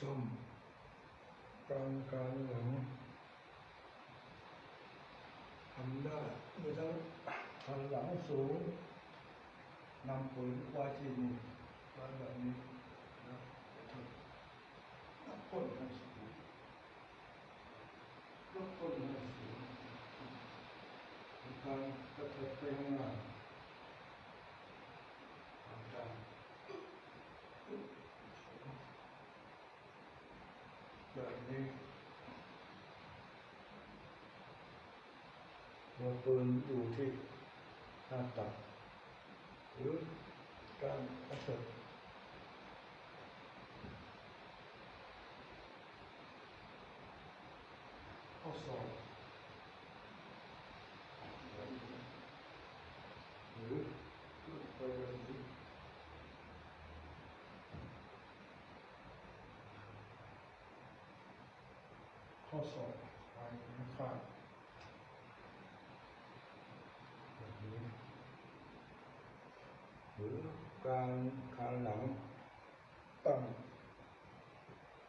ส้มกลางกลางหลังทำได้ไม่ต้องหันหลังสูงนำปุ๋ยไว้ที่นี่ไว้แบบนี้นะยกต้นให้สูงยกต้นให้สูงการกระเถิบไปข้างหน้าทำได้ แบบนี้ หัวปืนอยู่ที่หน้าตักหรือการกระเถิบข้อศอกหรือไปแบบนี้ข้อศอกไปข้างแบบนี้หรือ การคางหลังตั้ง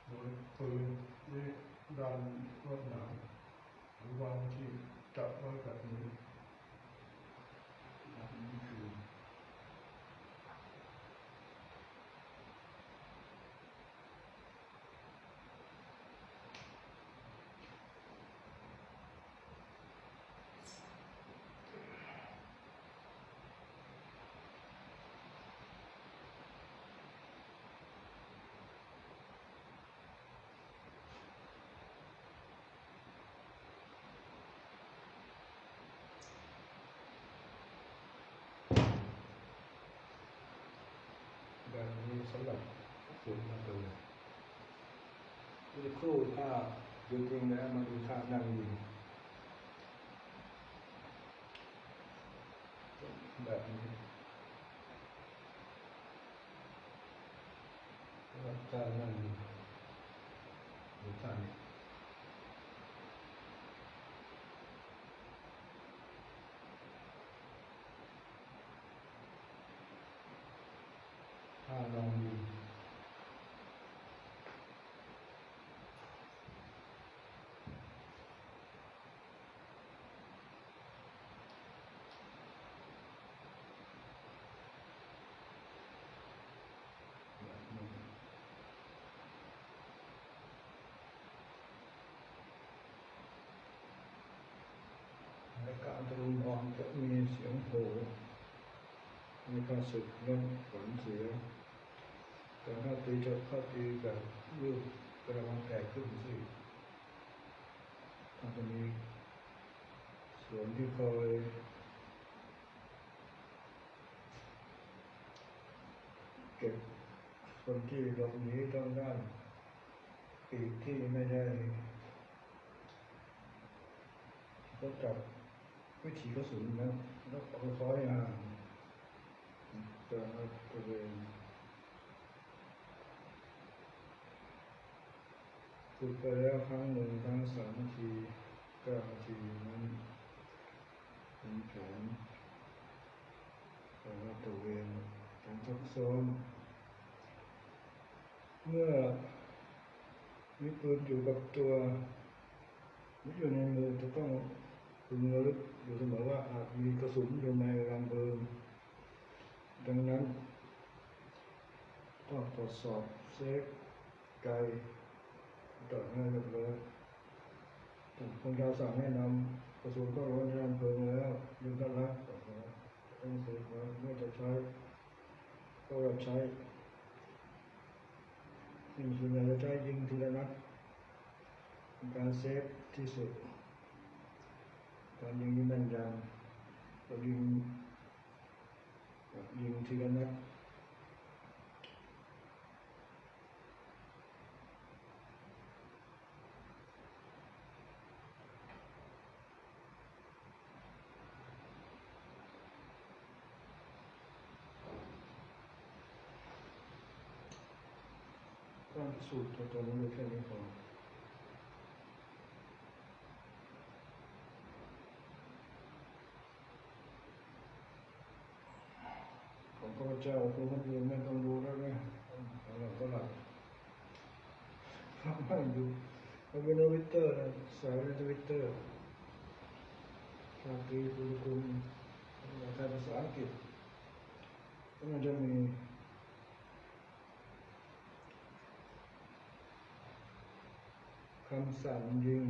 โดยปืนนี่ดันรวดหนังหรือวางที่จับไว้แบบนี้แบบนี้คือ แบบนี้สำหรับ ฝึกมาตัวเมื่ครู่ถ้าจริงแล้วมาดูท่านั่งยิงแบบนี้แล้วท่านั่งยิงดูท่านี้ท่าลองยิง แบบนี้และ การตะลุมอลจะมีเสียงโหมีการสึกลดขวัญเสียแต่ถ้าตีจะเข้าตีแบบยืดกระวังแตกขึ้นสิมันจะมีส่วนที่คอยเก็บคนที่หลบหนีทางด้านปีกที่ไม่ได้ก็จับ วิถีกระสุนนะแล้วค่อยอ่าจะบริเวณฝึกไปแล้วครั้งหนึ่งครั้งสามทีเก้าทีนั้นเป็นแผนของรัตระเวนการซักซ้อมเมื่อมีปืนอยู่กับตัวหรืออยู่ในมือจะต้อง พึงระลึกอยู่เสมอว่าอาจมีกระสุนอยู่ในรังเพลิงดังนั้นต้องตรวจสอบเซฟไกลต่อหน้าเรียบร้อยคงจะสั่งให้นำกระสุนเข้าร้อนรังเพลิงแล้วยึงก็รักต่อมาต้องเซฟไว้เมื่อจะใช้ก็เราใช้สิ่งส่วนใหญ่จะใช้ยิงทีละนัดการเซฟที่สุด การยิงที่แม่นยำก็ยิงแบบยิงทีละนัดก็สูตรตัวตัวนี้แค่นี้พอ ของพระเจ้าตัวคนอื่นไม่ต้องรู้แล้วนะของเราก็หลับอยู่มันเป็นทวิตเตอร์นะสายในทวิตเตอร์ชาตรีคุณคุณภาษาอังกฤษแล้วมันจะมีคำสั่งยิง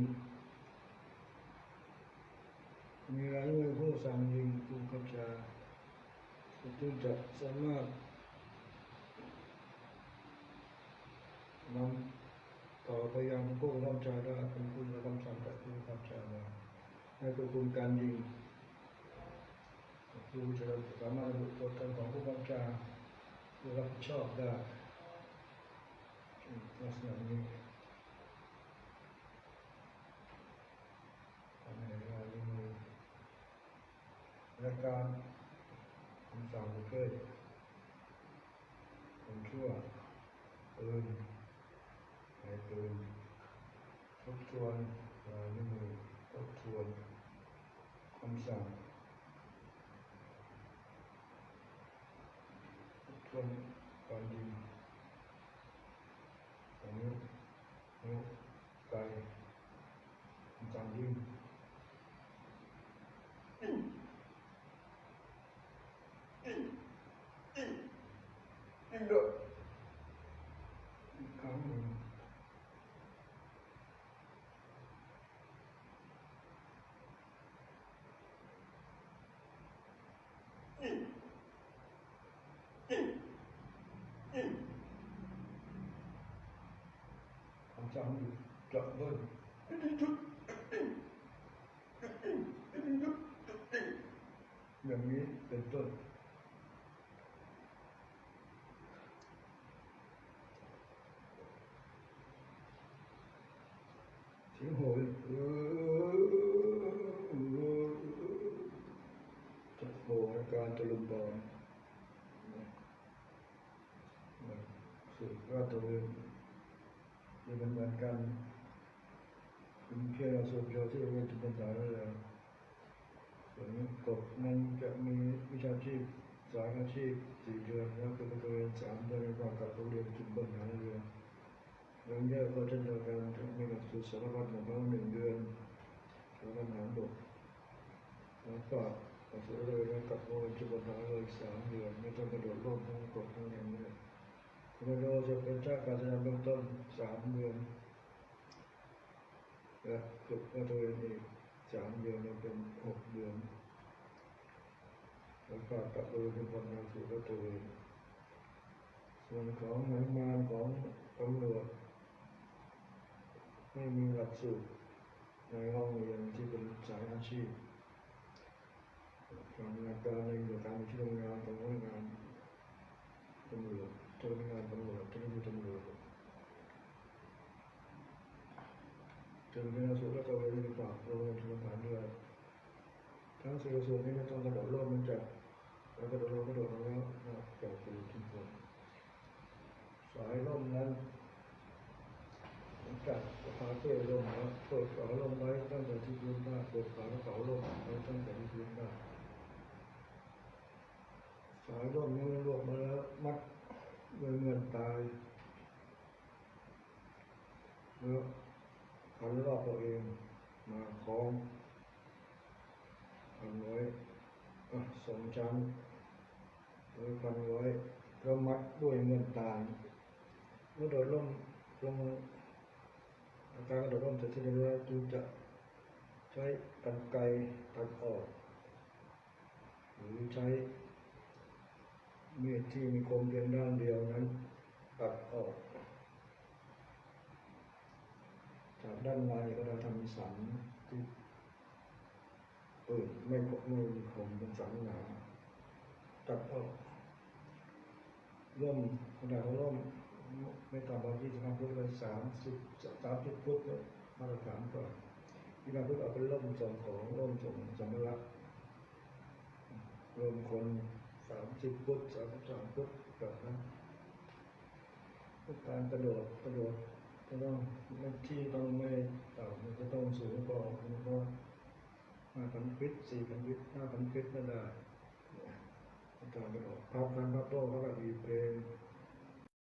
มีรายมือผู้สั่งยิงผู้กำชา จึงจะสามารถนำต่อไปยังผู้กำชาได้เป็นผู้กำสั่งจากผู้กำชามาให้ควบคุมการยิงผู้จะสามารถระบุตัวตนของผู้กำชาผู้รับผิดชอบได้ลักษณะนี้ทำให้เรามีและการ คำสั่งเคยคนชั่วปืนให้ปืนทบทวนลายนิ้วมือทบทวนคำสั่งทบทวนการยิงอันนี้นิ้วไกคำสั่งยิง อีกเด้ออีกครั้งหนึ่งคำสั่งอยู่ จะเบิ้ลอย่างนี้เป็นต้นเสียงโหยเออจะโหอาการตะลุมบอลสื่อว่าตัวเองจะเป็นเหมือนกัน คุณเพียรสุขโยที่เรียนจุดสายแล้วส่วนกบนั้นจะมีวิชาชีพสายอาชีพสี่เดือนแล้วก็ตัวเองสามเดือนในความกับโรงเรียนจุดปัญหาเรือเรื่อง แยกก็เช่นเดียวกันจะมีหลักสูตรสารพัดของเขาหนึ่งเดือนสารพัดหารบกแล้วเลยแล้วกับโมาเลยสามเดืองกระโดยนี้คุณโดจะเป็นเจ้าการแสดงเบื้องต้นสามเดือนและฝึกตัวเองอีกสามเดือนเป็นหกเดือนแล้วก็กับโดยเป็นคนงานสู่ตัวเองส่วนของหน่วยงานของตำรวจไม่มีหลักสูตรในห้องเรียนที่เป็นสายอาชีพการงานการในเรื่องการที่ทำงานของน่วยงานตำรวจเจ้าหน้าที่งานตำรวจเจ้าหน้าที่ตำรวจ จนเป็นสุดแล้วก็ไปฝากโรงเรียนทุนฐานด้วยทั้งสี่กระทรวงนี้ไม่ต้องกระโดดโลดมันจะแล้วกระโดดโลดกระโดดลงแล้วนะจบไปทุกคนสายล่มนั้นจัดฝาเปิดลมแล้วเปิดฝาลมไว้ตั้งแต่ที่พื้นได้เปิดฝากระเป๋าลมไว้ตั้งแต่ที่พื้นได้สายล่มนี้มันรวมมาแล้วมัดด้วยเงินตายแล้ว พันรอบตัวเองมาคล้องพันไว้สองชั้นไว้พันไว้แล้วมัดด้วยเงินตายเมื่อโดดร่มลงอาการกระโดดร่มเสร็จสิ้นแล้วจึงจะใช้กันไกตัดออก หรือใช้มีดที่มีคมเพียงด้านเดียวนั้นตัดออก จากด้านในก็จะทำสันที่เปิดไม่คมไม่มีคมเป็นสันหนาตัดออกร่มขนาดของร่มไม่ต่ำกว่า25ฟุตเลย30 30ฟุตเลยมาตรฐานก่อน25ฟุตเอาเป็นร่มส่งของร่มส่งสัมภาระรวมคน30ฟุต33ฟุตแบบนั้นการกระโดดกระโดด ก็ต้องที่ต้องไม่ต่ำมันก็ต้องสูงกว่ามันก็5,000ฟิต4,000ฟิต5,000ฟิตก็ได้การกระโดดพับกันพับโต้พับแบบอีเพลง